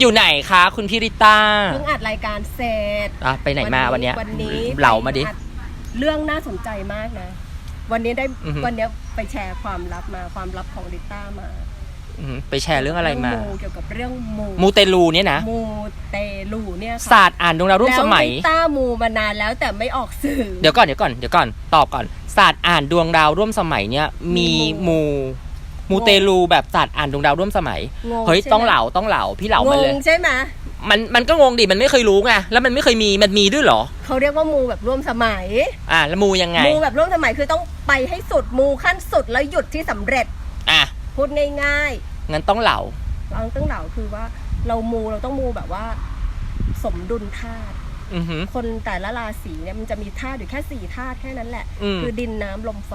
อยู่ไหนคะคุณพิริต้าเพิ่งอัดรายการเสร็จอะไปไหนมาวันเนี้ยวันนี้เหล่ามาดิ ไปอัเรื่องน่าสนใจมากนะ วันนี้ได้อือหือ วันนี้ไปแชร์ความลับมาความลับของลิต้ามาอืมไปแชร์เรื่องอะไรมา เเกี่ยวกับเรื่องมูมูเตลูเนี่ยนะมูเตลูเนี่ยค่ะศาสตร์อ่านดวงดาวร่วมสมัย แล้วลิต้ามูมานานแล้วแต่ไม่ออกสื่อ เดี๋ยวก่อนเดี๋ยวก่อนเดี๋ยวก่อนตอบก่อนศาสตร์อ่านดวงดาวร่วมสมัยเนี่ยมีมีมู มู มูเตลูแบบศาสตร์อ่านดวงดาวร่วมสมัย งงเฮ้ยใช่ไหม ต้องเหลาต้องเหลาพี่เหลามันเลยงงใช่ไหมมันมันก็งงดิมันไม่เคยรู้ไงแล้วมันไม่เคยมีมันมีด้วยเหรอ เขาเรียกว่ามูแบบร่วมสมัย อะแล้วมูยังไง มูแบบร่วมสมัยคือต้องไปให้สุดมูขั้นสุดแล้วหยุดที่สำเร็จอะพูดง่ายงั้นต้องเหลาๆเราต้องเหล่าคือว่า เรามูเราต้องมูแบบว่า สมดุลธาตุ อือหือ คนแต่ละราศีเนี่ยมันจะมีธาตุอยู่แค่สี่ธาตุแค่นั้นแหละ อืม คือดินน้ำลมไฟ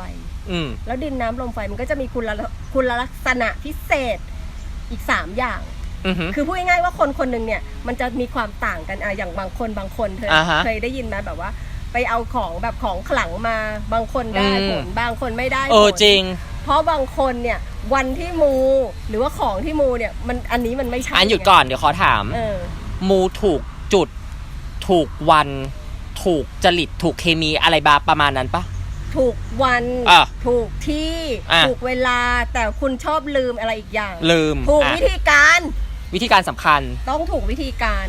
อืม แล้วดินน้ำลมไฟมันก็จะมีคุณละคุณลักษณะพิเศษอีกสามอย่าง อือหือ คือพูดง่ายๆว่าคนคนหนึ่งเนี่ยมันจะมีความต่างกันอะอย่างบางคนบางคนเธออ่าฮะเคยได้ยินไหมแบบว่า ไปเอาของแบบของขลังมาบางคนได้อืม ผลบางคนไม่ได้เออผลจริง เพราะบางคนเนี่ยวันที่มูหรือว่าของที่มูเนี่ยมันอันนี้มันไม่ใช่อันหยุดก่อนเดี๋ยวขอถาม เออ มูถูกจุด ถูกวัน ถูกจริตถูกเคมีอะไรบาประมาณนั้นปะ ถูกวัน อะถูกที่ อะ ถูกเวลา แต่คุณชอบลืมอะไรอีกอย่าง ลืมถูกอะวิธีการวิธีการสำคัญ ต้องถูกวิธีการ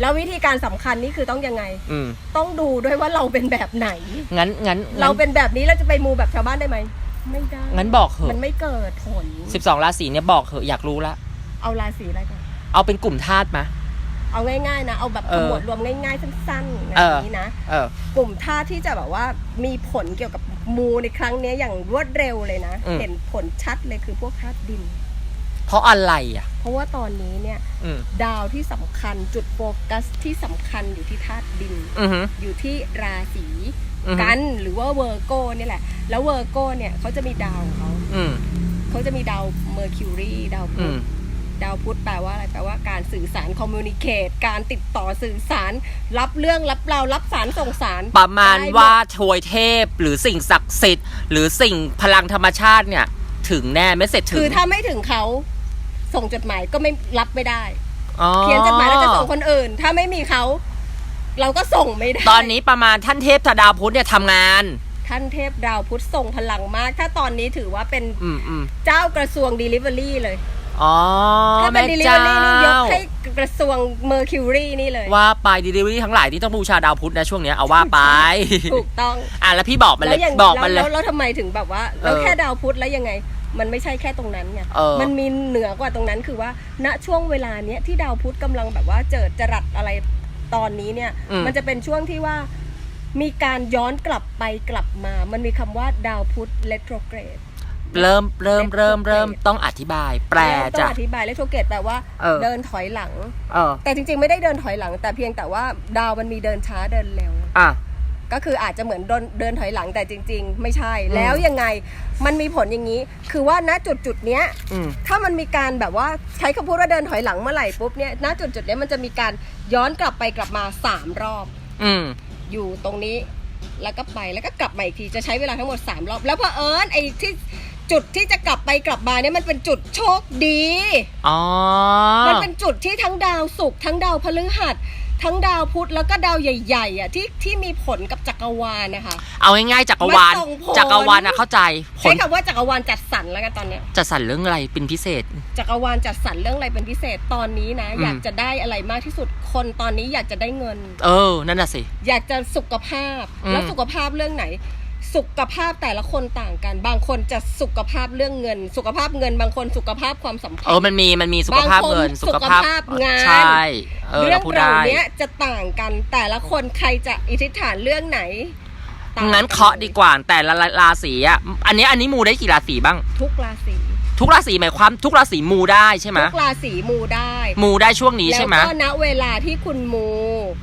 แล้ววิธีการสำคัญนี่คือต้องยังไง อืมต้องดูด้วยว่าเราเป็นแบบไหน งั้นงั้นเราเป็นแบบนี้เราจะไปมูแบบชาวบ้านได้ไหมไม่ได้งั้นบอกเหมันอะไม่เกิดผล สิบสองราศีเนี่ยบอกเหอะอยากรู้ละเอาราศีอะไรก่อนเอาเป็นกลุ่มธาตุมา เอาง่ายๆนะ เอาแบบเอขอมวดรวมง่ายๆสั้นๆเออแบบนี้นะเออกลุ่มธาตุที่จะแบบว่ามีผลเกี่ยวกับมูในครั้งเนี้ยอย่างรวดเร็วเลยนะอืมเห็นผลชัดเลยคือพวกธาตุดิน เพราะอะไรอะ เพราะว่าตอนนี้เนี่ยอืมดาวที่สำคัญจุดโฟกัสที่สำคัญอยู่ที่ธาตุดินอือหืออยู่ที่ราศีอือฮึกันหรือว่าเวอร์โกนี่แหละ แล้วเวอร์โกเนี่ยเขาจะมีดาวของเขาอืมเขาจะมีดาวเมอร์คิวรีดาวอืพุธม ดาวพุธแปลว่าอะไรแปลว่าการสื่อสารคอมมูนิเคตการติดต่อสื่อสาร รับเรื่องรับเราวรับสารส่งสารประมาณได้หดว่าทวยเทพหรือสิ่งศักดิ์สิทธิ์ หรือสิ่งพลังธรรมชาติเนี่ย ถึงแน่ไม่เสร็จถึงคือถ้าไม่ถึงเขาส่งจดหมายก็ไม่รับไม่ได้ อ๋อเขียนจดหมายแล้วจะส่งคนอื่น ถ้าไม่มีเขา เราก็ส่งไม่ได้ ตอนนี้ประมาณท่านเทพธดาพุทธเนี่ยทำงาน ท่านเทพดาวพุธส่งพลังมาก ถ้าตอนนี้ถือว่าเป็นอืมอืมเจ้ากระทรวง Delivery เลย อ๋อถ้าเป็นแม่เจ้า Delivery นี่ยกให้กระทรวง Mercury นี่เลย ว่าไปดีลิเวอรี่ทั้งหลายที่ต้องบูชาดาวพุธนะช่วงเนี้ยเอาว่าไป ถูกต้องอะแล้วพี่บอกมันเลแล้วยอย่างบอกมันเลแล้ยว แล้วทำไมถึงแบบว่าแล้วเออแค่ดาวพุธแล้วยังไง มันไม่ใช่แค่ตรงนั้นไงเออ มันมีเหนือกว่าตรงนั้นคือว่า ณช่วงเวลาเนี้ยที่ดาวพุธกำลังแบบว่าเจิดจรัสอะไรตอนนี้เนี่ย อืม มันจะเป็นช่วงที่ว่ามีการย้อนกลับไปกลับมา มันมีคำว่าดาวพุธเลโทร เกรดเริ่มเริ่มเริ่มเริ่มต้องอธิบาย แปลต้จ้ะองอธิบายเลโทรเกรดแปลว่าเออ เดินถอยหลัง เออ แต่จริงๆไม่ได้เดินถอยหลัง แต่เพียงแต่ว่าดาวมันมีเดินช้าเดินเร็ว อะ ก็คืออาจจะเหมือนเดินเดินถอยหลังแต่จริง ๆ ไม่ใช่อืม แล้วยังไงมันมีผลอย่างนี้ คือว่าณจุดจุดๆเนี้ยอืม ถ้ามันมีการแบบว่าใช้คำพูดว่าเดินถอยหลังเมื่อไหร่ปุ๊บเนี่ยณจุดจุดๆเนี้ยมันจะมีการย้อนกลับไปกลับมาสามรอบ อืม อยู่ตรงนี้แล้วก็ไปแล้วก็กลับมาอีกทีจะใช้เวลาทั้งหมดสามรอบ แล้วพอเผอิญไอ้ที่ จุดที่จะกลับไปกลับมาเนี่ยมันเป็นจุดโชคดี อ๋อ มันเป็นจุดที่ทั้งดาวศุกร์ทั้งดาวพฤหัส ทั้งดาวพุธแล้วก็ดาวใหญ่ๆอะที่ที่มีผลกับจักรวาลนะคะ เอาง่ายๆจักรวาล มันส่งผล จักรวาลนะเข้าใจผใช้ลคำว่าจักรวาลจัดสรรแล้วกันตอนเนี้ยจะสั่นเรื่องอะไรเป็นพิเศษ จักรวาลจัดสรรเรื่องอะไรเป็นพิเศษตอนนี้นะ อืม อยากจะได้อะไรมากที่สุดคนตอนนี้อยากจะได้เงิน เออ นั่นน่ะสิ อยากจะสุขภาพ อืม แล้วสุขภาพเรื่องไหน สุขภาพแต่ละคนต่างกัน บางคนจะสุขภาพเรื่องเงิน สุขภาพเงิน บางคนสุขภาพความสัมพันเออธ์มันมี มันมีสุขภาพเงินบางคนสุขภาพสุขภาพงาน ใช่ เออเรื่เราองพูดเหล่าได้นี้จะต่างกัน แต่ละคนใครจะอิทธิษฐานเรื่องไหนต่งงั้นเคาะดีกว่า แต่ละราศีอะ อันนี้ อันนี้มูได้กี่ราศีบ้าง ทุกราศี ทุกราศีหมายความทุกราศีมูได้ใช่ไหมทุกราศีมูได้มูได้ช่วงนี้แล้วใช่ไหมก็ณเวลาที่คุณมู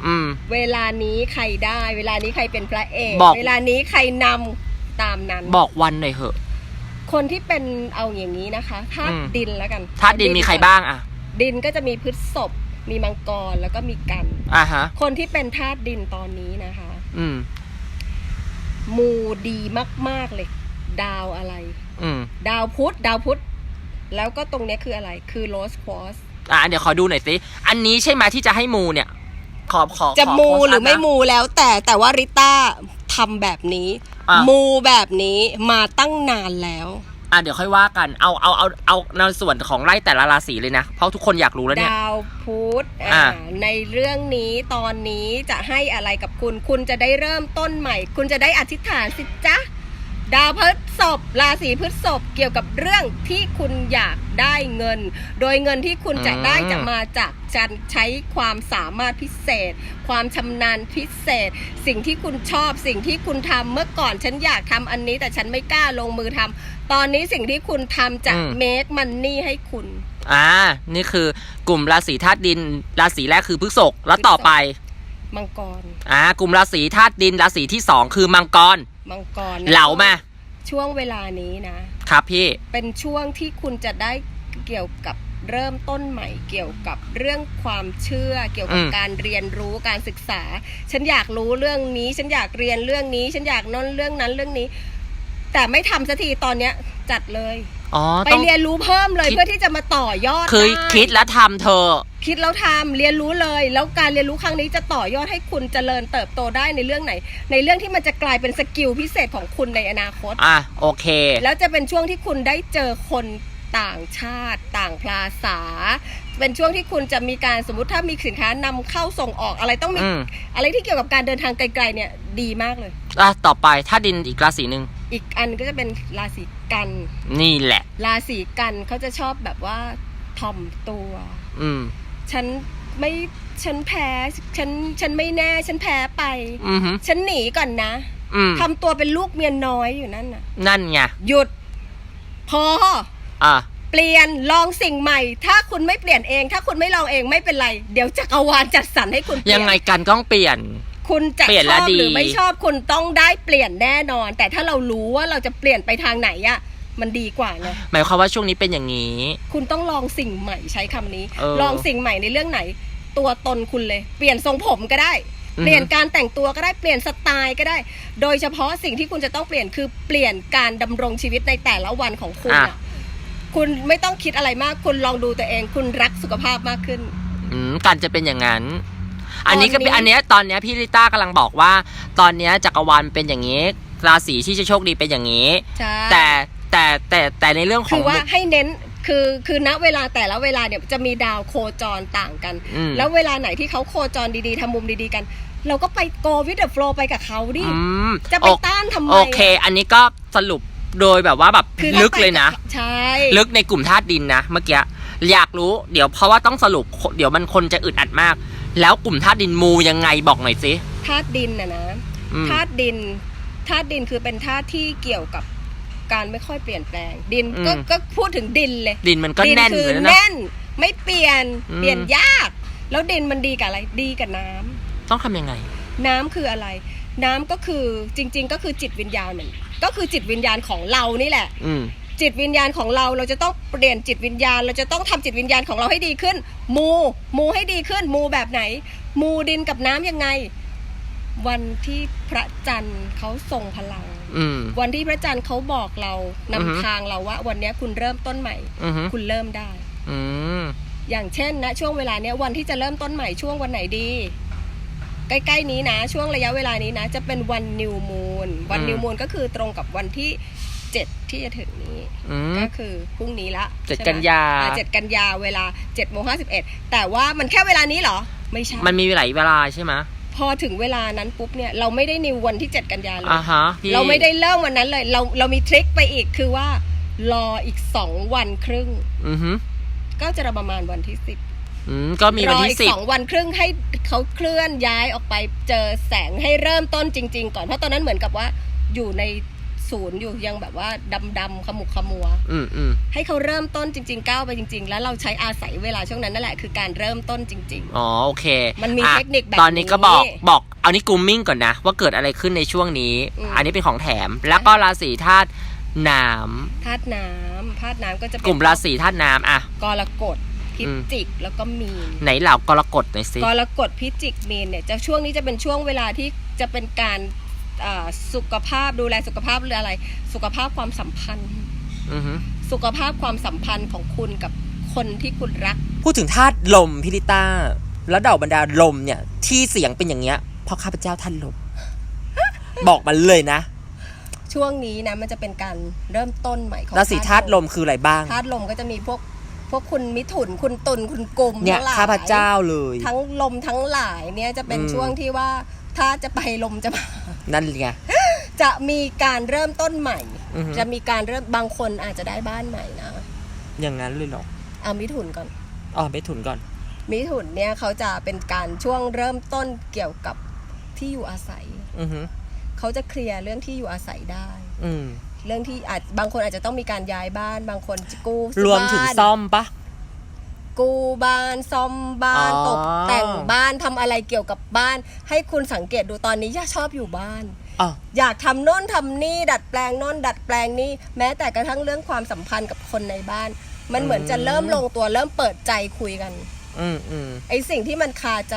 อืมเวลานี้ใครได้ เวลานี้ใครเป็นพระเอกบอกเวลานี้ใครนำตามนั้น บอกวันหน่อยเหอะ คนที่เป็นเอาอย่างนี้นะคะธาตุอืมดินแล้วกันธาตุดินมีใครบ้างอะ ดินก็จะมีพฤษภมีมังกรแล้วก็มีกันอะฮะ คนที่เป็นธาตุดินตอนนี้นะคะ อืมมูดีมาก ๆเลย ดาวอะไรอืม ดาวพุธดาวพุธแล้วก็ตรงเนี้ยคืออะไรคือโรสควอสอะเดี๋ยวขอดูหน่อยสิ อันนี้ใช่ไหมที่จะให้มูเนี่ย ขอขอจะขอมูโพสต์หรือไม่นนะมูแล้วแต่แต่ว่าริต้าทำแบบนี้อะมูแบบนี้มาตั้งนานแล้ว อะเดี๋ยวค่อยว่ากัน เอาเอาเอาเอาในส่วนของไล่แต่ละราศีเลยนะ เพราะทุกคนอยากรู้แล้วเนี่ย ดาวพุธอะอ่าในเรื่องนี้ตอนนี้จะให้อะไรกับคุณ คุณจะได้เริ่มต้นใหม่ คุณจะได้อธิษฐานสิจ๊ะ ดาวพฤษภราศีพฤษภเกี่ยวกับเรื่องที่คุณอยากได้เงิน โดยเงินที่คุณจะได้จะมาจากการใช้ความสามารถพิเศษ ความชำนาญพิเศษ สิ่งที่คุณชอบ สิ่งที่คุณทำเมื่อก่อนฉันอยากทำอันนี้ แต่ฉันไม่กล้าลงมือทำตอนนี้สิ่งที่คุณทำจะอืม make money ให้คุณอ่า นี่คือกลุ่มราศีธาตุดิน ราศีแรกคือพฤษภแล้วต่อไป มังกร อ่ากลุ่มราศีธาตุดิน ราศีที่สองคือมังกรมังกรนะเหลามาช่วงเวลานี้นะ ครับพี่ เป็นช่วงที่คุณจะได้เกี่ยวกับเริ่มต้นใหม่เกี่ยวกับเรื่องความเชื่อ เกี่ยวกับอืม การเรียนรู้การศึกษา ฉันอยากรู้เรื่องนี้ ฉันอยากเรียนเรื่องนี้ ฉันอยากนั่นเรื่องนั้นเรื่องนี้ แต่ไม่ทำสักทีตอนเนี้ย จัดเลย อ๋อไปต้อง เรียนรู้เพิ่มเลยคิด เพื่อที่จะมาต่อยอดคือได้คิดแล้วทำเธอ คิดแล้วทำเรียนรู้เลย แล้วการเรียนรู้ครั้งนี้จะต่อยอดให้คุณเจริญเติบโตได้ในเรื่องไหน ในเรื่องที่มันจะกลายเป็นสกิลพิเศษของคุณในอนาคต อะโอเค แล้วจะเป็นช่วงที่คุณได้เจอคนต่างชาติ ต่างภาษา เป็นช่วงที่คุณจะมีการสมมติถ้ามีสินค้านำเข้าส่งออกอะไรต้องมีอืม อะไรที่เกี่ยวกับการเดินทางไกลๆเนี่ยดีมากเลย อะต่อไปธาตุดินอีกราศีหนึ่งอีกอันก็จะเป็นราศีกัน นี่แหละ ราศีกันเขาจะชอบแบบว่าถ่อมตัว อืม ฉันไม่ฉันแพ้ฉันฉันไม่แน่ ฉันแพ้ไป อือหือฉันหนีก่อนนะอืมทำตัวเป็นลูกเมียน้อยอยู่นั่นน่ะ นั่นไงหยุด พอ อะเปลี่ยนลองสิ่งใหม่ ถ้าคุณไม่เปลี่ยนเอง ถ้าคุณไม่ลองเองไม่เป็นไร เดี๋ยวจักรวาลจัดสรรให้คุณเปลี่ยังไงกันก็ต้องเปลี่ยน คุณจะเปลี่ยนชแล้วอบดี หรือไม่ชอบคุณต้องได้เปลี่ยนแน่นอน แต่ถ้าเรารู้ว่าเราจะเปลี่ยนไปทางไหนอะ มันดีกว่าไงหมายความว่าช่วงนี้เป็นอย่างนี้ คุณต้องลองสิ่งใหม่ใช้คำนี้ เออลองสิ่งใหม่ในเรื่องไหน ตัวตนคุณเลย เปลี่ยนทรงผมก็ได้ อือฮึ เปลี่ยนการแต่งตัวก็ได้เปลี่ยนสไตล์ก็ได้ โดยเฉพาะสิ่งที่คุณจะต้องเปลี่ยนคือเปลี่ยนการดำรงชีวิตในแต่ละวันของคุณอะ อะคุณไม่ต้องคิดอะไรมาก คุณลองดูตัวเอง คุณรักสุขภาพมากขึ้น อืมกันจะเป็นอย่างนั้น อันนี้ก็เป็นตอนนี้ อันเนี้ยตอนเนี้ยพี่ลิต้ากำลังบอกว่า ตอนเนี้ยจักรวาลเป็นอย่างนี้ ราศีที่จะโชคดีเป็นอย่างนี้ ใช่แต่ แต่แต่แต่ในเรื่องขคือองว่าให้เน้นคือคือณเวลาแต่ละเวลาเนี่ยจะมีดาวโคจรต่างกัน อืม แล้วเวลาไหนที่เขาโคจรดีๆทำมุมดีๆกัน เราก็ไป go with the flow ไปกับเขาดิ อืมจะไปโอต้านทำไมโอเค อันนี้ก็สรุปโดยแบบว่าแบบคือถ้าลึกเลยนะ ไปกับใช่ ลึกในกลุ่มธาตุดินนะเมื่อกี้อยากรู้เดี๋ยวเพราะว่าต้องสรุปเดี๋ยวมันคนจะอึดอัดมาก แล้วกลุ่มธาตุดินมูยังไงบอกหน่อยสิธาตุดินนะนะอืม ธาตุดินธาตุดินคือเป็นธาตุที่เกี่ยวกับ การไม่ค่อยเปลี่ยนแปลง ดินก็อืมก็พูดถึงดินเลยดินมันก็แน่นคืเลยนะ แน่น ไม่เปลี่ยนอืม เปลี่ยนยาก แล้วดินมันดีกับอะไรดีกับน้ำต้องทำยังไง น้ำคืออะไร น้ำก็คือจริง ๆ ก็คือจิตวิญญาณเหมือนก็คือจิตวิญญาณของเรานี่แหละ อืม จิตวิญญาณของเราเราจะต้องเปลี่ยนจิตวิญญาณ เราจะต้องทำจิตวิญญาณของเราให้ดีขึ้น มูมูให้ดีขึ้น มูแบบไหน มูดินกับน้ำยังไง วันที่พระจันทร์เขาทรงพลังอืม วันที่พระจันทร์เขาบอกเรานำอือฮึทางเราว่า วันเนี้ยคุณเริ่มต้นใหม่อือฮึคุณเริ่มได้อืมอย่างเช่นนะช่วงเวลาเนี้ยวันที่จะเริ่มต้นใหม่ช่วงวันไหนดี ใกล้ๆนี้นะ ช่วงระยะเวลานี้นะ จะเป็นวันนิวมูนวันอืมนิวมูนก็คือตรงกับวันที่เจ็ดที่จะถึงนี้อืมก็คือพรุ่งนี้ละเจ็ดใช่ไหมกันยาอ่เจ็ดกันยาเวลาเจ็ดโมงห้าสิบเอ็ดแต่ว่ามันแค่เวลานี้เหรอ ไม่ใช่ มันมีหลายเวลาใช่ไหม พอถึงเวลานั้นปุ๊บเนี่ยเราไม่ได้นิววันที่เจ็ดกันยาเลยอ่าฮะพี่ เราไม่ได้เริ่มวันนั้นเลยเราเรามีทริคไปอีกคือว่ารออีกสองวันครึ่ง อือฮึก็จะประมาณวันที่สิบอืมก็มีวันรอที่อีกสิบสองวันครึ่งให้เขาเคลื่อนย้ายออกไปเจอแสงให้เริ่มต้นจริง ๆ ก่อนเพราะตอนนั้นเหมือนกับว่าอยู่ใน ศูนย์อยู่ยังแบบว่าดำดำๆขมุกขมัว อืมอืมให้เขาเริ่มต้นจริงๆก้าวไปจริง ๆ แล้วเราใช้อาศัยเวลาช่วงนั้นนั่นแหละคือการเริ่มต้นจริงอ๋อโอเคมันมีอะเทคนิคแบบตอนนี้ก็บอกนี้บอกเอานี่กลุ่มมิ่งก่อนนะ ว่าเกิดอะไรขึ้นในช่วงนี้ อืม อันนี้เป็นของแถม แล้วก็ราศีธาตุน้ๆธาตุน้ำธาตุน้ำก็จะำเป็นกลุ่มราศีธาตุน้ำอะ กรกฎพิอืมจิกแล้วก็มีน ไหนเหล่ากรกฎหน่อยสิ กรกฎพิจิกมีนเนี่ยจะช่วงนี้จะเป็นช่วงเวลาที่จะเป็นการอ่า สุขภาพดูแลสุขภาพหรืออะไร สุขภาพความสัมพันธ์อือฮึสุขภาพความสัมพันธ์ของคุณกับคนที่คุณรัก พูดถึงธาตุลมพิริต้า แล้วเดาบรรดาลมเนี่ย ที่เสียงเป็นอย่างเงี้ยเพราะข้าพเจ้าท่านลม บอกมันเลยนะ ช่วงนี้นะมันจะเป็นการเริ่มต้นใหม่ของราศีธาตุลมคืออะไรบ้างธาตุลมก็จะมีพวกพวกคุณมิถุนคุณตุลคุณกุมเนี่ยทั้งหลข้าพเจ้าเลย ทั้งลมทั้งหลายเนี่ยจะเป็นอืมช่วงที่ว่าถ้าจะไปลมจะมา นั่นไง จะมีการเริ่มต้นใหม่ อือฮึ จะมีการเริ่มบางคนอาจจะได้บ้านใหม่นะอย่างนั้นเลยเหรอเอามิถุนก่อน อ๋อไปถุนก่อน มิถุนเนี่ยเขาจะเป็นการช่วงเริ่มต้นเกี่ยวกับที่อยู่อาศัย อือฮึเขาจะเคลียร์เรื่องที่อยู่อาศัยได้ อืมเรื่องที่อาจบางคนอาจจะต้องมีการย้ายบ้าน บางคนจะกู้รวมถึงบ้านซ่อมปะ กู้บ้านซ่อมบ้านอ๋อ ตกแต่งบ้านทำอะไรเกี่ยวกับบ้าน ให้คุณสังเกตดูตอนนี้ย่าชอบอยู่บ้าน อ๋อ อยากทำโน่นทำนี่ ดัดแปลงโน่นดัดแปลงนี่ แม้แต่กระทั่งเรื่องความสัมพันธ์กับคนในบ้าน มันเหมือนจะเริ่มลงตัวเริ่มเปิดใจคุยกันอืมอืมไอสิ่งที่มันคาใจ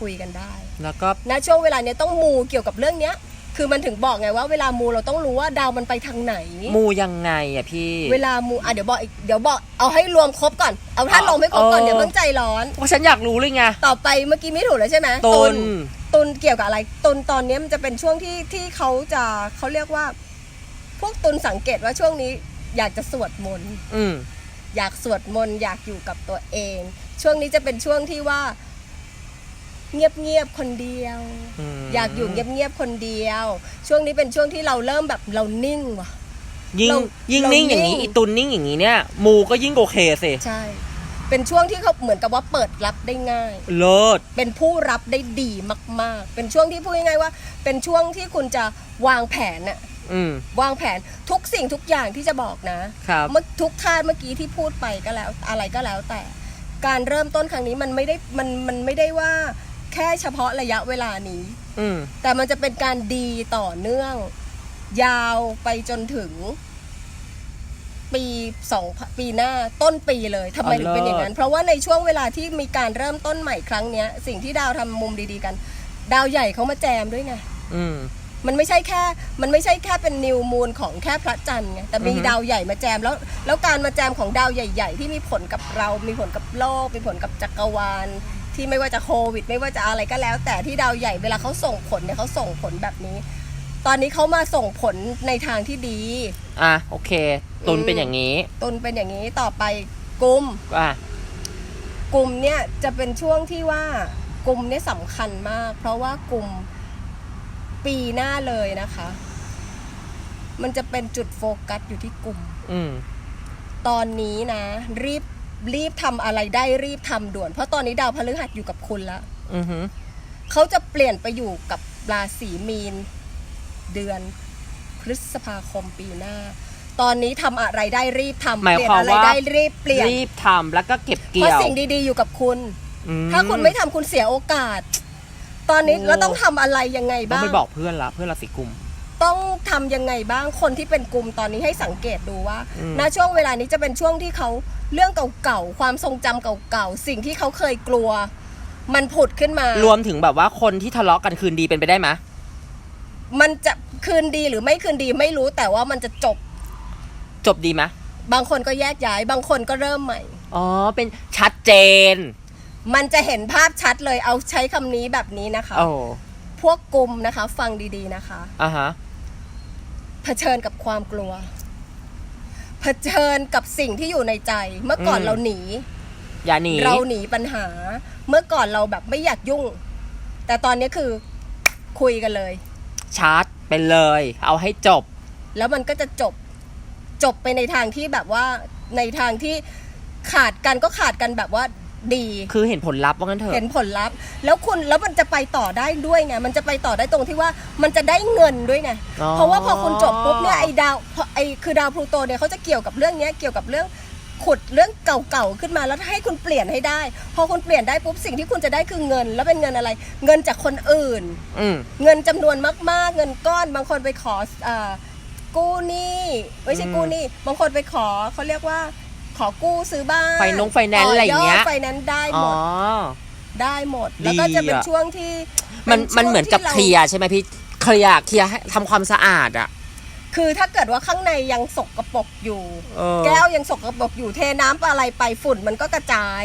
คุยกันได้แล้วก็ ณช่วงเวลาเนี้ยต้องมูเกี่ยวกับเรื่องเนี้ย คือมันถึงบอกไงว่าเวลามูเราต้องรู้ว่าดาวมันไปทางไหน มูยังไงอะพี่ เวลามูอะเดี๋ยวบอกอีกเดี๋ยวบอกเอาให้รวมครบก่อนเอาถ้าอ๋อลงไม่ครบก่อนเออเดี๋ยวเพิ่งใจร้อนว่าฉันอยากรู้เลยไงต่อไปเมื่อกี้ไม่ถูกแล้วใช่ไหมตุลตุนเกี่ยวกับอะไรตุนตอนนี้มันจะเป็นช่วงที่ที่เขาจะเขาเรียกว่า พวกตุนสังเกตว่าช่วงนี้ อยากจะสวดมนต์อืมอยากสวดมนต์อยากอยู่กับตัวเอง ช่วงนี้จะเป็นช่วงที่ว่า เงียบเงียบๆคนเดียวมอยากอยู่เงียบเงียบๆคนเดียว ช่วงนี้เป็นช่วงที่เราเริ่มแบบเรานิ่งว่ะ ยิ่งเรายิ่งเรานิ่งอย่างนี้นิ่ง อีตุนนิ่งอย่างนี้เนี่ยมูก็ยิ่งโอเคสิใช่ เป็นช่วงที่เขาเหมือนกับว่าเปิดรับได้ง่าย เลิศเป็นผู้รับได้ดีมาก ๆ เป็นช่วงที่พูดง่ายๆว่า เป็นช่วงที่คุณจะวางแผนน่ะอืม วางแผนทุกสิ่งทุกอย่างที่จะบอกนะครับ เมื่อทุกท่าเมื่อกี้ที่พูดไปก็แล้วอะไรก็แล้วแต่ การเริ่มต้นครั้งนี้มันไม่ได้มันมันไม่ได้ว่า แค่เฉพาะระยะเวลานี้ อืม แต่มันจะเป็นการดีต่อเนื่อง ยาวไปจนถึง ปีสองปีหน้าต้นปีเลยทำไมถึงเป็นอย่างนั้น เพราะว่าในช่วงเวลาที่มีการเริ่มต้นใหม่ครั้งเนี้ย สิ่งที่ดาวทำมุมดีๆกัน ดาวใหญ่เขามาแจมด้วยไงอืม มันไม่ใช่แค่ มันไม่ใช่แค่เป็นนิวมูลของแค่พระจันทร์ไงแต่มีอือฮึ ดาวใหญ่มาแจมแล้ว แล้วการมาแจมของดาวใหญ่ ๆ ที่มีผลกับเรา มีผลกับโลก มีผลกับจักรวาล ที่ไม่ว่าจะโควิด ไม่ว่าจะอะไรก็แล้ว แต่ที่ดาวใหญ่เวลาเขาส่งผลเนี่ยเขาส่งผลแบบนี้ ตอนนี้เขามาส่งผลในทางที่ดี อะโอเค ตุนอืมเป็นอย่างนี้ ตุนเป็นอย่างนี้ต่อไปกุมอะกลุ่มเนี่ยจะเป็นช่วงที่ว่ากลุ่มเนี่ยสำคัญมาก เพราะว่ากลุ่มปีหน้าเลยนะคะ มันจะเป็นจุดโฟกัสอยู่ที่กลุ่ม อืมตอนนี้นะ รีบ รีบทำอะไรได้รีบทำด่วน เพราะตอนนี้ดาวพฤหัสอยู่กับคุณแล้ว อือหือ เขาจะเปลี่ยนไปอยู่กับราศีมีน เดือนพฤษภาคมปีหน้า ตอนนี้ทำอะไรได้รีบทำหมายเปลี่ยความนอะไรว่า ได้รีบเปลี่ยนรีบทำแล้วก็เก็บเพเกี่ราะยวสิ่งดีๆอยู่กับคุณ อืถ้าคุณไม่ทำคุณเสียโอกาส ตอนนี้โอ้เราต้องทำอะไรยังไงต้องบ้างไปบอกเพื่อนละเพื่อนราศีกุม ต้องทำยังไงบ้างคนที่เป็นกลุ่มตอนนี้ให้สังเกตดูว่าอืมณช่วงเวลานี้จะเป็นช่วงที่เขาเรื่องเก่าๆความทรงจำเก่าๆสิ่งที่เขาเคยกลัว มันผุดขึ้นมารวมถึงแบบว่าคนที่ทะเลาะกันคืนดีเป็นไปได้ไหมมันจะคืนดีหรือไม่คืนดีไม่รู้แต่ว่ามันจะจบ จบดีไหมบางคนก็แยกย้าย บางคนก็เริ่มใหม่ อ๋อ เป็นชัดเจน มันจะเห็นภาพชัดเลยเอาใช้คำนี้แบบนี้นะคะ โอ้พวกกลุ่มนะคะ ฟังดีๆนะคะ อะฮะ เผชิญกับความกลัว เผชิญกับสิ่งที่อยู่ในใจ เมื่อก่อนอืม เราหนี อย่าหนี เราหนีปัญหา เมื่อก่อนเราแบบไม่อยากยุ่ง แต่ตอนนี้คือคุยกันเลย ชาร์จไปเลย เอาให้จบ แล้วมันก็จะจบจบไปในทางที่แบบว่าในทางที่ขาดกันก็ขาดกันแบบว่า ดี คือเห็นผลลัพธ์ว่างั้นเถอะ เห็นผลลัพธ์ แล้วคุณแล้วมันจะไปต่อได้ด้วยไงมันจะไปต่อได้ตรงที่ว่ามันจะได้เงินด้วยไงอ๋อ เพราะว่าพอคุณจบปุ๊บเนี่ยไอ้ดาวพอไอ้คือดาวพลูโตเนี่ยเขาจะเกี่ยวกับเรื่องเนี้ยเกี่ยวกับเรื่องขุดเรื่องเก่าๆขึ้นมาแล้วให้คุณเปลี่ยนให้ได้ พอคุณเปลี่ยนได้ปุ๊บสิ่งที่คุณจะได้คือเงิน แล้วเป็นเงินอะไร เงินจากคนอื่น อืม เงินจำนวนมาก ๆ เงินก้อนบางคนไปขอเอ่อกู้หนี้ไม่ใช่อืมกู้หนี้บางคนไปขอเขาเรียกว่าข อกู้ซื้อบ้านไฟนงไฟแนนซ์อะไรอย่างเงี้ยไฟแนนซ์ได้หอ๋มอดได้หมด แล้วก็จะเป็นดีอะช่วงที่ มันป็ช่วงมันเหมือนกับที่ราเคลียร์ใช่ไหมพี่เคลียร์เคลียร์ให้ทำความสะอาดอะคือถ้าเกิดว่าข้างในยังสกรปรกอยู่เออแก้วยังสกรปรกอยู่เทน้ำอะไรไปฝุ่นมันก็กระจาย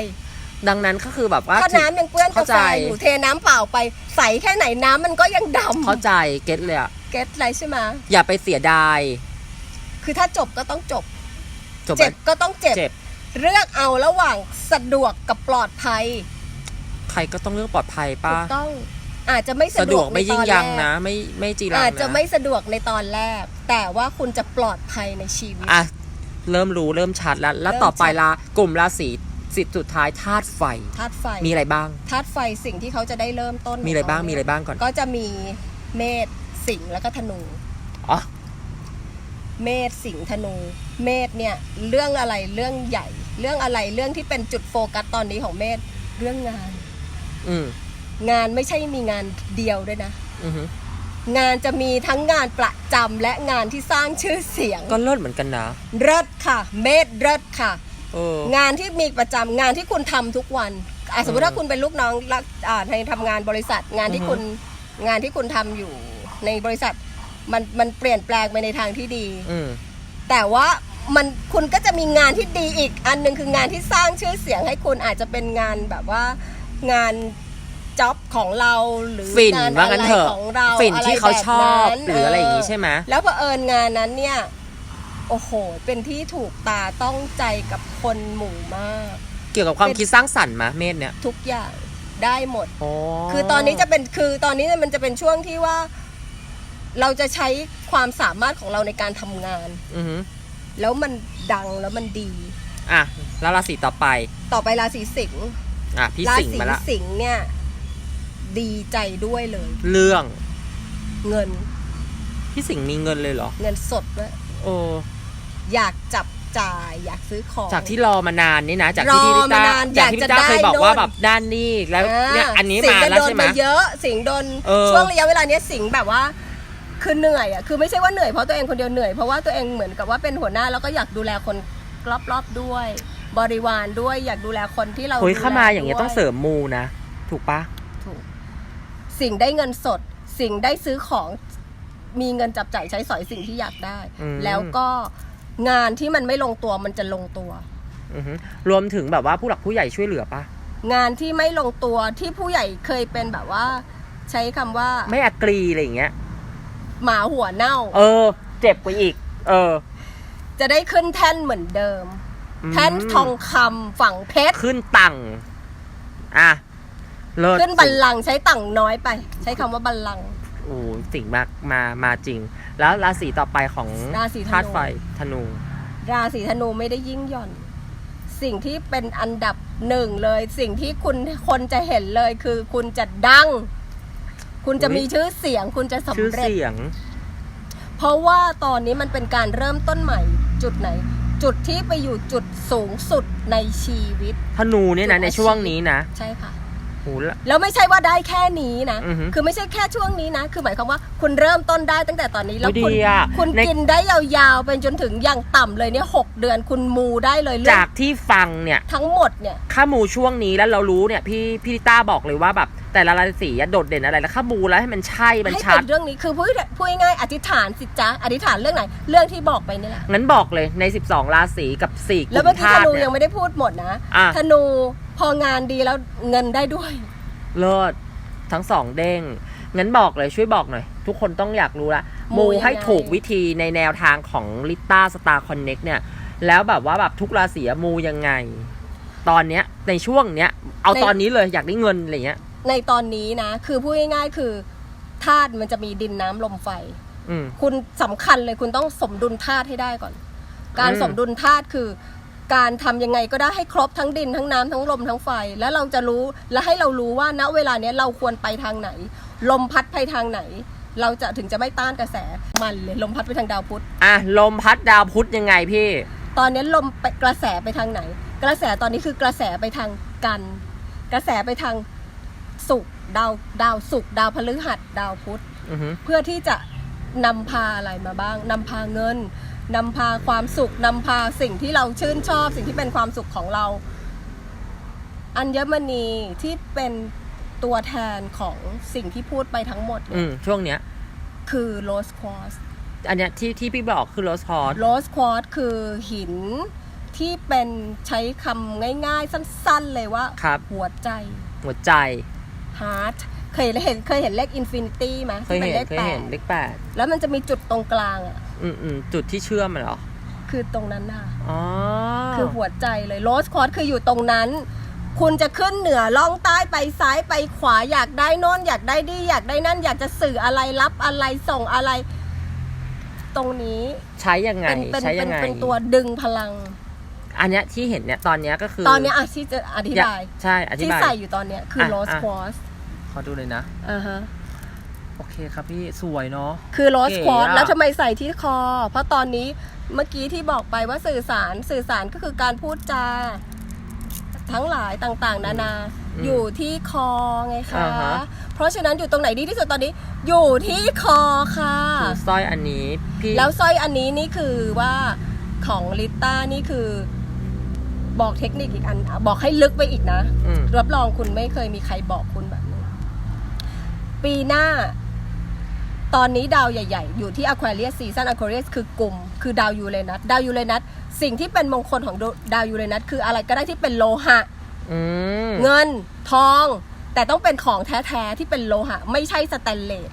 ดังนั้นก็คือแบบว่าถ้าน้ำยังเปื้อนกาเข้าแฟใจอยู่เทน้ำเปล่าไปใสแค่ไหนน้ำมันก็ยังดำเข้าใจเก็ตเลยอะเก็ตอะไรใช่ไหมอย่าไปเสียดายคือถ้าจบก็ต้องจบ จบเจ็บก็ต้องเจ็บ เจ็บ เลือกเอาระหว่างสะดวกกับปลอดภัยใครก็ต้องเลือกปลอดภัยถูป้ากต้อง อาจจะไม่สะสะดดววกกไม่ในยิ่ตงอนยังแรนะกไม่ไม่จีรังอาจจะนไม่สะดวกในตอนแรก แต่ว่าคุณจะปลอดภัยในชีวิต อะเริ่มรู้เริ่มชัดแล้ว แล้วเริ่มต่อไปชัด ละกลุ่มราศีสิทธิ์สุดท้ายธาตุไฟ ธาตุไฟมีอะไรบ้าง ธาตุไฟสิ่งที่เขาจะได้เริ่มต้นมีอะไรบ้างขมีเขอะไรเนี่ยบ้างก่อนก็จะมีเมษสิงห์แล้วก็ธนู อ๋อ เมษสิงห์ธนู เมษเนี่ยเรื่องอะไรเรื่องใหญ่ เรื่องอะไรเรื่องที่เป็นจุดโฟกัสตอนนี้ของเมษเรื่องงาน อืมงานไม่ใช่มีงานเดียวด้วยนะอือหืองานจะมีทั้งงานประจำและงานที่สร้างชื่อเสียงก็เลิศเหมือนกันนะเลิศค่ะ เมษเลิศค่ะ เออ งานที่มีประจำงานที่คุณทำทุกวันอะสมมติอืมถ้าคุณเป็นลูกน้องรักอ่าในทำงานบริษัท งานที่อือฮึ คุณงานที่คุณทำอยู่ในบริษัท มันมันเปลี่ยนแปลงไปในทางที่ดี อืม แต่ว่ามันคุณก็จะมีงานที่ดีอีกอันหนึ่งคืองานที่สร้างชื่อเสียงให้คุณอาจจะเป็นงานแบบว่างานจ็อบของเราหรือฝิ่นงานว่าอะงั้นไรเถอะของเราฝิ่นที่เขาชอบะไแบบนั้นหรืออะไรอย่างงี้ใช่ไหม แล้วเผอิญงานนั้นเนี่ย โอ้โห เป็นที่ถูกตาต้องใจกับคนหมู่มาก เกี่ยวกับความเป็นคิดสร้างสรรค์มะเมธเนี่ยทุกอย่างได้หมดอ๋อคือตอนนี้จะเป็นคือตอนนี้มันจะเป็นช่วงที่ว่า เราจะใช้ความสามารถของเราในการทำงาน อือหือแล้วมันดังแล้วมันดี อะแล้วราศีต่อไป ต่อไปราศีสิงห์อะพี่ราสิงห์ศีมาละ สิงห์เนี่ย ดีใจด้วยเลย เรื่องเงินพี่สิงห์มีเงินเลยเหรอ เงินสดด้วยโอ้อยากจับจ่ายอยากซื้อของ จากที่รอมานานนี่นะ จากที่รอพี่ลิต้ามานานจากที่อยากจะลิต้าเคยบอกว่าได้โน่น แบบด้านนี้แล้วเนี่ยาอันนี้สิงมาห์แล้วโดนใช่ไหมมาเยอะ สิงห์โดนเออ ช่วงระยะเวลาเนี้ยสิงห์แบบว่า คือเหนื่อยอะคือไม่ใช่ว่าเหนื่อยเพราะตัวเองคนเดียวเหนื่อยเพราะว่าตัวเองเหมือนกับว่าเป็นหัวหน้าแล้วก็อยากดูแลคนรอบๆด้วย บริวารด้วยอยากดูแลคนที่เราเฮ้ยดูแลเข้ามาอย่างเงี้ยด้วต้องเสริมมูนะ ถูกปะถูก สิ่งได้เงินสด สิ่งได้ซื้อของมีเงินจับจ่ายใช้สอยสิ่งที่อยากได้อืมแล้วก็งานที่มันไม่ลงตัวมันจะลงตัวอือหือรวมถึงแบบว่าผู้หลักผู้ใหญ่ช่วยเหลือปะงานที่ไม่ลงตัวที่ผู้ใหญ่เคยเป็นแบบว่า ใช้คำว่าไม่อักรีอะไรอย่างเงี้ย หมาหัวเน่า เออ เจ็บกว่าอีก เออ จะได้ขึ้นแท่นเหมือนเดิมอืมแท่นทองคำฝั่งเพชร ขึ้นตังค์อะเลิศขึ้นบัลลังก์ใช้ต่างน้อยไป ใช้คำว่าบัลลังก์ โอ้สิ่งมากมามาจริง แล้วราศีต่อไปของราศีธนู ธาตุไฟธนู ราศีธนูไม่ได้ยิ่งหย่อน สิ่งที่เป็นอันดับหนึ่งเลย สิ่งที่คุณคนจะเห็นเลยคือคุณจะดัง คุณจะอุ๊ยมีชื่อเสียงคุณจะชื่อสำเร็จ เสียง เพราะว่าตอนนี้มันเป็นการเริ่มต้นใหม่ จุดไหน จุดที่ไปอยู่จุดสูงสุดในชีวิต ธนูเนี่ยนะจุดในอาชีพช่วงนี้นะ ใช่ค่ะโหละ แล้วไม่ใช่ว่าได้แค่นี้นะ อือฮึคือไม่ใช่แค่ช่วงนี้นะ คือหมายความว่าคุณเริ่มต้นได้ตั้งแต่ตอนนี้แล้วดีคุณอะ คุณในกินได้ยาวๆเป็นจนถึงอย่างต่ำเลยเนี่ยหกเดือนคุณมูได้เลยเรื่อจางกที่ฟังเนี่ย ทั้งหมดเนี่ย ข้ามูช่วงนี้แล้วเรารู้เนี่ยพี่พี่ลิต้าบอกเลยว่าแบบแต่ละราศีอะโดดเด่นอะไรแล้วข้ามูแล้วให้มันใช่มันให้ชัเป็ดนเรื่องนี้คือพูดพูดง่ายๆอธิษฐานสิจ๊ะอธิษฐานเรื่องไหน เรื่องที่บอกไปนี่แหละงั้นบอกเลยใน 12 ราศีกับ4กแล้วลุ่เมื่อมกี้ธาธตุนูเนี่ยัย งไม่ได้พูดหมดนะอะ ธนู พองานดีแล้วเงินได้ด้วย เลิศทั้งสองเด้ง งั้นบอกเลยช่วยบอกหน่อย ทุกคนต้องอยากรู้ละมูมูยังไง ให้ถูกวิธีในแนวทางของลิต้าสตาร์คอนเน็กเนี่ย แล้วแบบว่าแบบทุกราศีอะมูยังไง ตอนเนี้ยในช่วงเนี้ย เอาตอนนี้เลยอยากได้เงินอะไรเงี้ย ในตอนนี้นะ คือพูดง่ายๆคือธาตุมันจะมีดินน้ำลมไฟ อืม คุณสำคัญเลยคุณต้องสมดุลธาตุให้ได้ก่อน การอืม สมดุลธาตุคือ การทำยังไงก็ได้ให้ครบทั้งดินทั้งน้ำทั้งลมทั้งไฟ แล้วเราจะรู้และให้เรารู้ว่าณเวลาเนี้ยเราควรไปทางไหน ลมพัดไปทางไหน เราจะถึงจะไม่ต้านกระแสมันเลยลมพัดไปทางดาวพุธอะลมพัดดาวพุธยังไงพี่ ตอนนี้ลมไปกระแสไปทางไหน กระแสตอนนี้คือกระแสไปทางกัน กระแสไปทางศุกร์ดาวดาวศุกร์ดาวพฤหัสดาวพุธอือหือเพื่อที่จะนำพาอะไรมาบ้างนำพาเงิน นำพาความสุขนำพาสิ่งที่เราชื่นชอบ สิ่งที่เป็นความสุขของเรา อัญมณีที่เป็นตัวแทนของสิ่งที่พูดไปทั้งหมดอืมช่วงเนี้ย คือโรสควอส อันเนี้ยที่ที่พี่บอกคือโรสฮอร์โรสควอสคือหินที่เป็นใช้คำง่ายๆ สั้นๆเลยว่า ครับ หัวใจ หัวใจ heart เคยเห็นเคยเห็นเลข infinity ไหมเคยที่เห็ป็นเคยแปเห็ดนเลขแปดแล้วมันจะมีจุดตรงกลางอะ อืมอืมจุดที่เชื่อมมันเหรอ คือตรงนั้นน่ะ อ๋อ คือหัวใจเลยโรสคอร์สคืออยู่ตรงนั้น คุณจะขึ้นเหนือล่องใต้ไปซ้ายไปขวาอยากได้โน้นอยากได้ดีอยากได้นั่น อยากจะสื่ออะไรรับอะไรส่งอะไร ตรงนี้ใช้ยังไง เป็นเป็นใช้เป็ยันงไง เป็นตัวดึงพลัง อันเนี้ยที่เห็นเนี่ยตอนเนี้ยก็คือตอนเนี้ยอะที่จะอธิอยากบาย ใช่ อธิที่บาย ใส่อยู่ตอนเนี้ยคืออะโรสอะ คอร์สขอดูเลยนะ อ่าฮะ โอเคครับพี่สวยเนาะ คือโรสเก๋คอร์สอะแล้วทำไมใส่ที่คอ เพราะตอนนี้เมื่อกี้ที่บอกไปว่าสื่อสารสื่อสารก็คือการพูดจา ทั้งหลายต่างๆ นานา อืมอยู่ที่คอไงคะอ่าฮะ เพราะฉะนั้นอยู่ตรงไหนดีที่สุดตอนนี้ อยู่ที่คอค่ะ คือสร้อยอันนี้พี่แล้วสร้อยอันนี้นี่คือว่าของลิต้านี่คือ บอกเทคนิคอีกอัน บอกให้ลึกไปอีกนะ อืมรับรองคุณไม่เคยมีใครบอกคุณแบบนี้ ปีหน้า ตอนนี้ดาวใหญ่ ๆ อยู่ที่ Aquarius Season Aquarius คือกลุ่ม คือดาวยูเรนัสดาวยูเรนัสสิ่งที่เป็นมงคลของดาวยูเรนัสคืออะไรก็ได้ที่เป็นโลหะอืมเงินทอง แต่ต้องเป็นของแท้ๆที่เป็นโลหะ ไม่ใช่สแตนเลส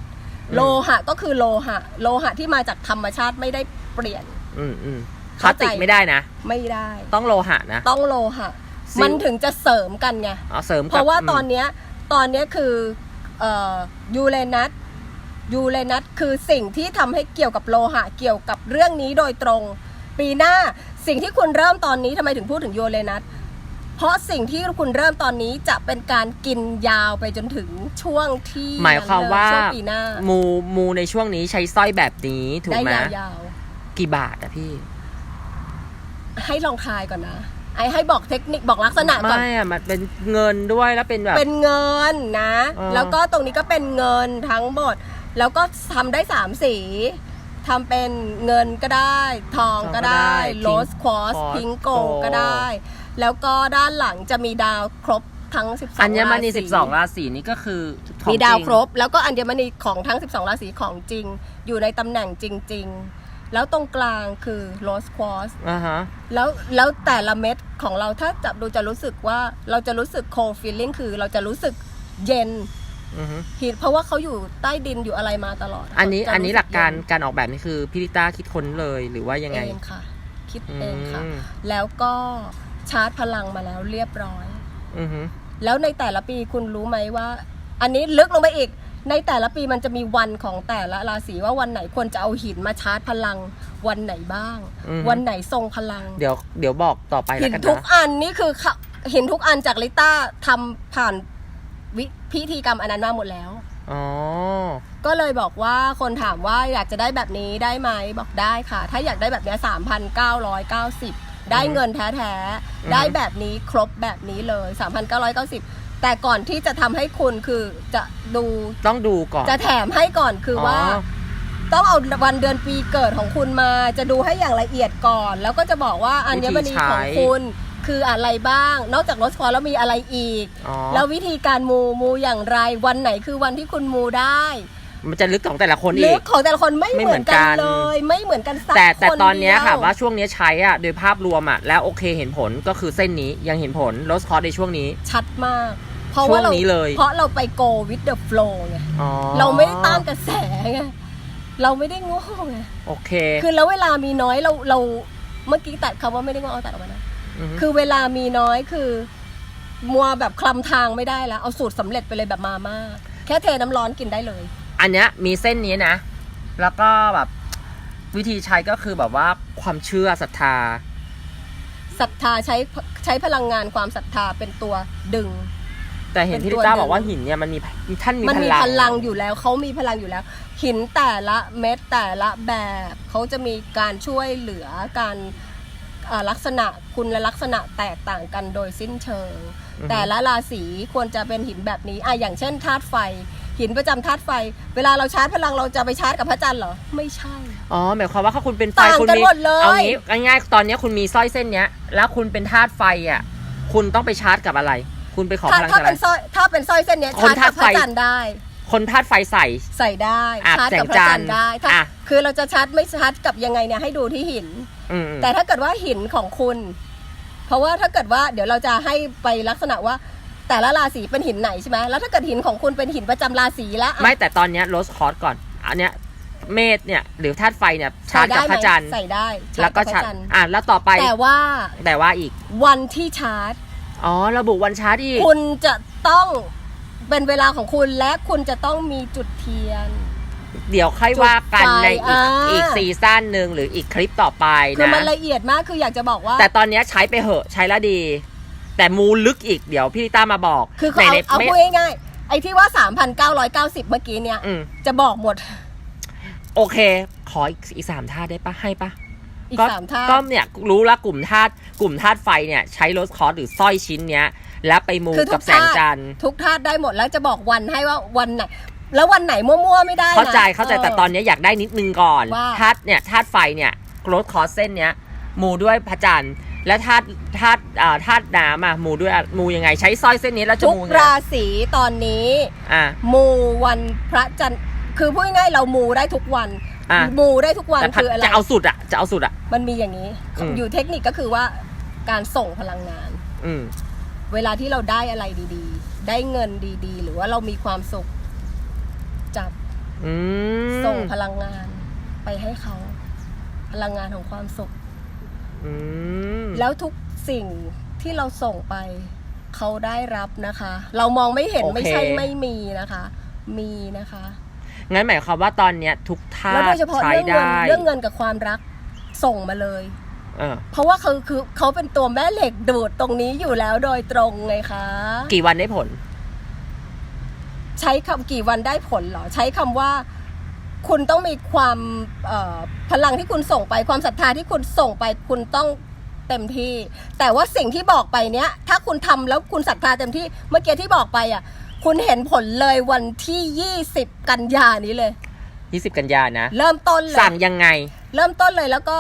โลหะก็คือโลหะ โลหะที่มาจากธรรมชาติไม่ได้เปลี่ยน อืมอืมพลาสติกไม่ได้นะ ไม่ได้ ต้องโลหะนะ ต้องโลหะซิลมันถึงจะเสริมกันไงอ๋อเสริมกับเพราะว่าอืมตอนเนี้ยตอนเนี้ยคือเอ่อยูเรนัส ยูเรนัสคือสิ่งที่ทำให้เกี่ยวกับโลหะเกี่ยวกับเรื่องนี้โดยตรง ปีหน้าสิ่งที่คุณเริ่มตอนนี้ทำไมถึงพูดถึงยูเรนัสเพราะสิ่งที่คุณเริ่มตอนนี้จะเป็นการกินยาวไปจนถึงช่วงที่หมายความว่าช่วงปีหน้ามูมูในช่วงนี้ใช้สร้อยแบบนี้ถูกได้ไหมยาวกี่บาทอะพี่ๆให้ลองทายก่อนนะไอให้บอกเทคนิคบอกลักษณะก่อนไม่อะมันเป็นเงินด้วยแล้วเป็นแบบเป็นเงินนะอ่าแล้วก็ตรงนี้ก็เป็นเงินทั้งหมด แล้วก็ทำได้สามสีทำเป็นเงินก็ได้ ทองก็ได้โรสควอสพิงโกก็ได้ แล้วก็ด้านหลังจะมีดาวครบทั้ง 12อัญมณีราศีสิบสองราศีนี่ก็คือของมีดาวจงครบ แล้วก็อัญมณีของทั้ง 12 ราศีของจริง อยู่ในตำแหน่งจริง ๆ แล้วตรงกลางคือโรสควอส อ่าฮะ แล้วแล้วแต่ละเม็ดของเราถ้าจับดูจะรู้สึกว่าเราจะรู้สึกโคฟีลลิ่งคือเราจะรู้สึกเย็นอือ ฮึหินเพราะว่าเขาอยู่ใต้ดินอยู่อะไรมาตลอด อันนี้จะอันนี้หลักการเย็การออกแบบนี่คือพิริต้าคิดค้นเลยหรือว่ายังไงเองค่ะ คิดเองค่ะอืมแล้วก็ชาร์จพลังมาแล้วเรียบร้อยอือฮึแล้วในแต่ละปีคุณรู้ไหมว่า อันนี้ลึกลงไปอีกในแต่ละปีมันจะมีวันของแต่ละราศีว่าวันไหนควรจะเอาหินมาชาร์จพลังวันไหนบ้างอือฮึวันไหนทรงพลัง เดี๋ยวเดี๋ยวบอกต่อไปหิแล้วนกันทุกนะอันนี่คือเขาหินทุกอันจากลิต้าทำผ่าน วิพิธีกรรมอันนั้นมาหมดแล้ว อ๋อ ก็เลยบอกว่าคนถามว่าอยากจะได้แบบนี้ได้ไหมบอกได้ค่ะ ถ้าอยากได้แบบเนี้สามพันเก้าร้อยเก้าสิบได้เงินแท้อืมๆได้แบบนี้ครบแบบนี้เลยสามพันเก้าร้อยเก้าสิบแต่ก่อนที่จะทำให้คุณคือจะดูต้องดูก่อน จะแถมให้ก่อนคือว่า ต้องเอาวันเดือนปีเกิดของคุณมา จะดูให้อย่างละเอียดก่อน แล้วก็จะบอกว่าอัญมณีของคุณ คืออะไรบ้าง นอกจากรถคอร์แล้วมีอะไรอีก อ๋อ แล้ววิธีการมูมูอย่างไรวันไหนคือวันที่คุณมูได้มันจะลึกของแต่ละคนลึอีกกของแต่ละคนไม่ไม่เหเหมืมืออนนกักันน เลย ไม่เหมือนกันสักแต่แต่คนตอนเนี้ยเดียวค่ะว่าช่วงเนี้ยใช้อะโดยภาพรวมอะแล้วโอเคเห็นผลก็คือเส้นนี้ยังเห็นผลลดคอร์สในช่วงนี้ ชัดมาก เพราะว่าเราช่วงนี้เลย เพราะเราไป go with the flow ไงอ๋อเราไม่ได้ต้านกระแสไงเราไม่ได้โง่ไง โอเค คือแล้วเวลามีน้อยเราเราเมื่อกี้ตัดคำว่าไม่ได้โง่เอาตัดออกมานะอฮึ คือเวลามีน้อยคือ มัวแบบคลำทางไม่ได้แล้ว เอาสูตรสำเร็จไปเลยแบบมาม่าแค่เทน้ำร้อนกินได้เลย อันเนี้ยมีเส้นนี้นะ แล้วก็แบบวิธีใช้ก็คือแบบว่าความเชื่อศรัทธาศรัทธาใช้ใช้พลังงานความศรัทธาเป็นตัวดึง แต่เห็นเป็นพี่ตัลิวต้าดึงบอกว่าหินเนี่ยมันมีท่านมีมันพมีลังพลังอยู่แล้วเขามีพลังอยู่แล้ว หินแต่ละเม็ดแต่ละแบบเขาจะมีการช่วยเหลือการเอ่อ ลักษณะคุณและลักษณะแตกต่างกันโดยสิ้นเชิง แต่ละราศีควรจะเป็นหินแบบนี้อะอย่างเช่นธาตุไฟ หินประจำธาตุไฟ เวลาเราชาร์จพลังเราจะไปชาร์จกับพระจันทร์เหรอ ไม่ใช่ อ๋อหมายความว่าถ้าคุณเป็นไฟต่างคุณกันมีหมดเลย เอางี้ง่ายๆตอนเนี้ยคุณมีสร้อยเส้นเนี้ย แล้วคุณเป็นธาตุไฟอะคุณต้องไปชาร์จกับอะไร คุณไปขอถ้าพลังถ้าจากอะไรเป็นสร้อยถ้าเป็นสร้อยเส้นเนี้ยคนชาร์จกับธาตุพระไฟจันทร์ได้ คนธาตุไฟใส่ ใส่ได้อาบชาร์จกับแสงพระจันทร์จันทร์ได้ถ้าอะ คือเราจะชาร์จไม่ชาร์จกับยังไงเนี่ยให้ดูที่หิน อืม แต่ถ้าเกิดว่าหินของคุณ เพราะว่าถ้าเกิดว่าเดี๋ยวเราจะให้ไปลักษณะว่า แต่ละราศีเป็นหินไหนใช่ไหมแล้วถ้าเกิดหินของคุณเป็นหินประจำราศีละอะไม่แต่ตอนเนี้โรสคอร์สก่อน อันเนี้ยเมษเนี่ย หรือธาตุไฟเนี่ยชาใส่ร์จได้กับไหพมระจันทร์ใส่ได้ชาร์จแล้วก็บพระชาร์จจันทร์อะแล้วต่อไปแต่ว่าแต่ว่าอีก วันที่ชาร์จ อ๋อระบุวันชาร์จอีก คุณจะต้อง เป็นเวลาของคุณและคุณจะต้องมีจุดเทียน เดี๋ยวค่อยว่ากันจุดไฟในอีกอ่า อีกซีซั่นหนึ่งหรืออีกคลิปต่อไปคือนะ มันละเอียดมากคืออยากจะบอกว่า แต่ตอนเนี้ยใช้ไปเหอะใช้แล้วดี แต่มูลึกอีกเดี๋ยวพี่ลิต้ามาบอกคือเขาเอาในเอาเมพูดง่ายๆไอ้ที่ว่า 3,990 เมื่อกี้เนี่ย อืมจะบอกหมดโอเค ขออีกอีกสามธาตุได้ปะให้ปะ อีกก็สามท่าก็เนี่ยรู้แล้วกลุ่มธาตุกลุ่มธาตุไฟเนี่ยใช้โรสคอร์สหรือสร้อยชิ้นเนี้ย แล้วไปมูคือทุกับกแสงธาตุจันทร์ทุกธาตุได้หมดแล้วจะบอกวันให้ว่าวันไหนแล้ววันไหนมั่วๆไม่ได้นะเข้าใจเข้าใจแต่ตอนเเนี้ยอยากได้นิดนึงก่อนว่าธาตุเนี่ยธาตุไฟเนี่ยโรสคอร์สเส้นเนี้ยมูด้วยพระจันทร์และธาตุธาตุอ่าธาตุน้ำอะมูด้วยอะมูยังไง ใช้สร้อยเส้นนี้แล้วจะทุกมูไงราศีตอนนี้อะมูวันพระจันทร์คือพูดง่ายๆเรามูได้ทุกวันอะมูได้ทุกวันแต่พัดคืออะไรจะเอาสุดอะจะเอาสุดอะมันมีอย่างนี้อืมอยู่เทคนิคก็คือว่าการส่งพลังงาน อืม เวลาที่เราได้อะไรดีๆ ได้เงินดีๆ หรือว่าเรามีความสุขจับอืมส่งพลังงานไปให้เขา พลังงานของความสุข อืมแล้วทุกสิ่งที่เราส่งไปเขาได้รับนะคะ เรามองไม่เห็นโอเคไม่ใช่ไม่มีนะคะ มีนะคะ งั้นหมายความว่าตอนเนี้ยทุกธาแล้วโดตุยเฉพาะใช้เรื่องเงินได้ เรื่องเงินกับความรักส่งมาเลย เออเพราะว่าเขาคือเขาเป็นตัวแม่เหล็กดูดตรงนี้อยู่แล้วโดยตรงไงคะ กี่วันได้ผล ใช้คำกี่วันได้ผลเหรอ ใช้คำว่าคุณต้องมีความเอ่อพลังที่คุณส่งไปความศรัทธาที่คุณส่งไปคุณต้องเต็มที่ แต่ว่าสิ่งที่บอกไปเนี้ย ถ้าคุณทำแล้วคุณศรัทธาเต็มที่เมื่อกี้ที่บอกไปอะ คุณเห็นผลเลยวันที่20กันยานี้เลย20กันยานะ เริ่มต้นเลยสั่งยังไง เริ่มต้นเลยแล้วก็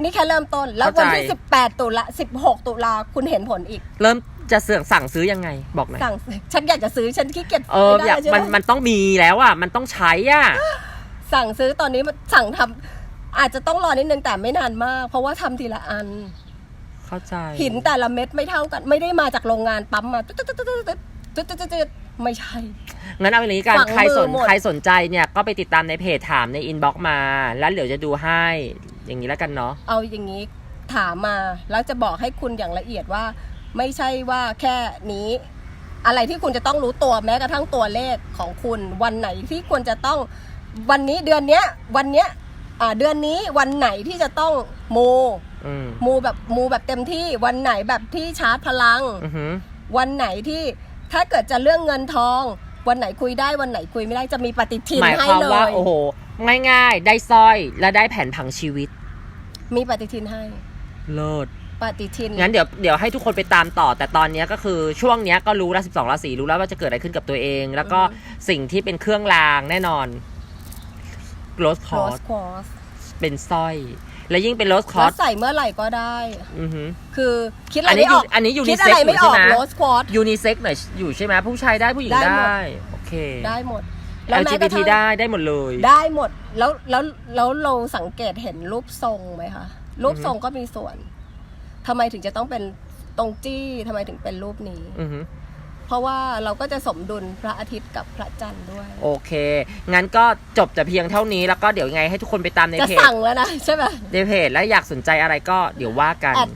นี่แค่เริ่มต้น แล้ววันที่สิบแปดตุลาสิบหกตุลาคุณเห็นผลอีก เริ่มจะเสื่องสั่งซื้อยังไงบอกหน่อยสั่งฉันอยากจะซื้อฉันขี้เกียจเอออยากมันมันต้องมีแล้วอะมันต้องใช้อะสั่งซื้อตอนนี้สั่งทำ อาจจะต้องรอนิดนึงแต่ไม่นานมาก เพราะว่าทำทีละอัน เข้าใจหินแต่ละเม็ดไม่เท่ากัน ไม่ได้มาจากโรงงานปั๊มมาตุ๊ดตุ๊ดตุ๊ดตุ๊ดตุ๊ดตุ๊ด ไม่ใช่ งั้นเอาอย่างนี้กันฝังใครสนมือหมด ใครสนใจเนี่ยก็ไปติดตามในเพจถามในอินบ็อกซ์มา แล้วเดี๋ยวจะดูให้อย่างนี้แล้วกันเนาะ เอาอย่างนี้ถามมาแล้วจะบอกให้คุณอย่างละเอียดว่า ไม่ใช่ว่าแค่นี้ อะไรที่คุณจะต้องรู้ตัวแม้กระทั่งตัวเลขของคุณ วันไหนที่ควรจะต้องวันนี้เดือนเนี้ยวันเนี้ยอ่าเดือนนี้วันไหนที่จะต้องโมอืมมูแบบมูแบบเต็มที่วันไหนแบบที่ชาร์จพลัง อือหือ วันไหนที่ ถ้าเกิดจะเรื่องเงินทอง วันไหนคุยได้วันไหนคุยไม่ได้จะมีปฏิทินหมายให้ความเลว่ายโอ้โห ง่ายๆ ได้สร้อยและได้แผ่นผังชีวิตมีปฏิทินให้เลิศปฏิทิน งั้นเดี๋ยวเดี๋ยวให้ทุกคนไปตามต่อ แต่ตอนเนี้ยก็คือช่วงเนี้ยก็รู้แล้ว12ราศีรู้แล้วว่าจะเกิดอะไรขึ้นกับตัวเอง แล้วก็สิ่งที่เป็นเครื่องรางแน่นอนโรสคโรอสร์สควอสเป็นสร้อย และยิ่งเป็นโรสคอแล้ร์วส ใส่เมื่อไหร่ก็ได้ อือหือ คือคิดอะอัไรนนี้ไม่ออกอันนี้ยูนิคิดเซ็อะกไรซ์อไม่ยู่อใช่อกไหม โรสควอสยูนิเซ็กหน่อยอยู่ใช่ไหมผู้ชายได้ผู้หญิงได้ไดหมด้โอเค ได้หมด แล้วแม้กระ LGBT ทั่งได้ได้หมดเลย ได้หมดแล้วแล้วแล้วเราสังเกตเห็นรูปทรงไหมคะ รูปทรงก็มีส่วนทำไมถึงจะต้องเป็นตรงจี้ทำไมถึงเป็นรูปนี้ อือหือเพ ราะว่าเราก็จะสมดุลพระอาทิตย์กับพระจันทร์ด้วย โอเค งั้นก็จบแต่เพียงเท่านี้แล้วก็เดี๋ยวยังไงให้ทุกคนไปตามในจะเพจสั่งแล้วนะใช่ไหมในเพจแล้วอยากสนใจอะไรก็เดี๋ยวว่ากัน แอด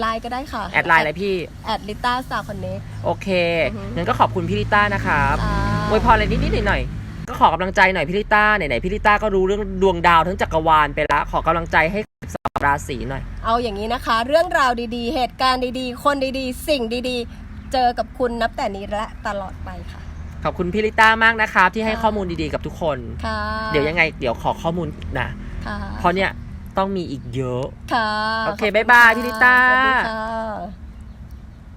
ไลน์ก็ได้ค่ะแอดไลน์อะไรพี่ แอดลิต้าสตาร์คอนเนคโอเค อือหืองั้นก็ขอบคุณพี่ลิต้านะครับอวยพรอะไรนิดๆหน่อยๆ ก็ขอกำลังใจหน่อยพี่ลิต้าไหนๆพี่ลิต้าก็รู้เรื่องดวงดาวทั้งจักรวาลไปละ ขอกำลังใจให้สอบราศีหน่อย เอาอย่างนี้นะคะ เรื่องราวดีๆ เหตุการณ์ดีๆ คนดีๆ สิ่งดีๆ เจอกับคุณนับแต่นี้และตลอดไปค่ะ ขอบคุณพี่ลิต้ามากนะครับ ที่ให้ค่ะข้อมูลดีๆกับทุกคน ค่ะเดี๋ยวยังไงเดี๋ยวขอข้อมูลอีกนะค่ะเพราะเนี่ยต้องมีอีกเยอะ ค่ะโอเคขณบ๊ายบายค่ะพี่ลิต้าสวัสดีค่ะ